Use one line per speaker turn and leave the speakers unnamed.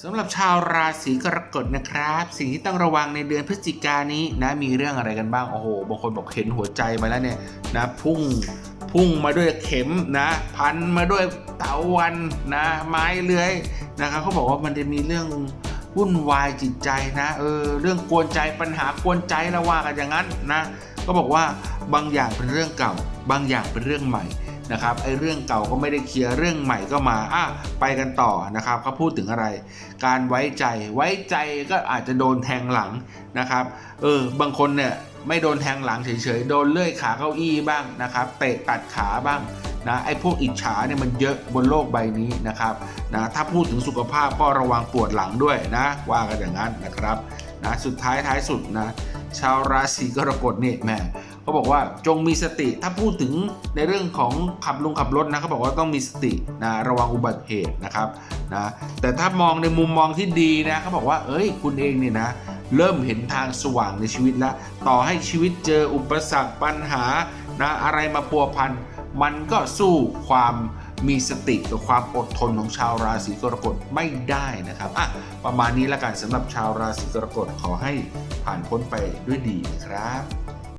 สำหรับชาวราศีกรกฎนะครับ สิ่งที่ต้องระวังในเดือนพฤศจิกายนี้นะมีเรื่องอะไรกันบ้างโอ้โหบางคนบอกเห็นหัวใจมาแล้วเนี่ยนะพุ่งพุ่งมาด้วยเข็มนะ พันมาด้วยเตาวันนะ ไม้เลื้อยนะครับเขาบอกว่ามันจะมีเรื่องวุ่นวายจิตใจนะเออเรื่องกวนใจปัญหากวนใจแล้วว่ากันอย่างนั้นนะ ก็บอกว่าบางอย่างเป็นเรื่องเก่า บางอย่างเป็นเรื่องใหม่ นะครับไอ้เรื่องเก่าก็ไม่ได้เคลียร์เรื่องใหม่ก็มาอะไปกันต่อนะครับเขาพูดถึงอะไร การไว้ใจไว้ใจก็อาจจะโดนแทงหลังนะครับเออบางคนเนี่ยไม่โดนแทงหลังเฉยๆ โดนเลื่อยขาเก้าอี้บ้างนะครับเตะตัดขาบ้างนะไอ้พวกอิจฉาเนี่ยมันเยอะบนโลกใบนี้นะครับนะถ้าพูดถึงสุขภาพก็ระวังปวดหลังด้วยนะว่ากันอย่างนั้นนะครับนะสุดท้ายท้ายสุดนะชาวราศีกรกฎนี่แม่ เขาบอกว่าจงมีสติ ถ้าพูดถึงในเรื่องของขับลงขับรถนะเขาบอกว่าต้องมีสตินะระวังอุบัติเหตุนะครับนะแต่ถ้ามองในมุมมองที่ดีนะเขาบอกว่า เอ้ย คุณเองเนี่ยนะ เริ่มเห็นทางสว่างในชีวิตแล้ว ต่อให้ชีวิตเจออุปสรรคปัญหานะอะไรมาพัวพันมันก็สู้ความมีสติกับความอดทนของชาวราศีกรกฎไม่ได้นะครับอะประมาณนี้ละกันสำหรับชาวราศีกรกฎขอให้ผ่านพ้นไปด้วยดีนะครับ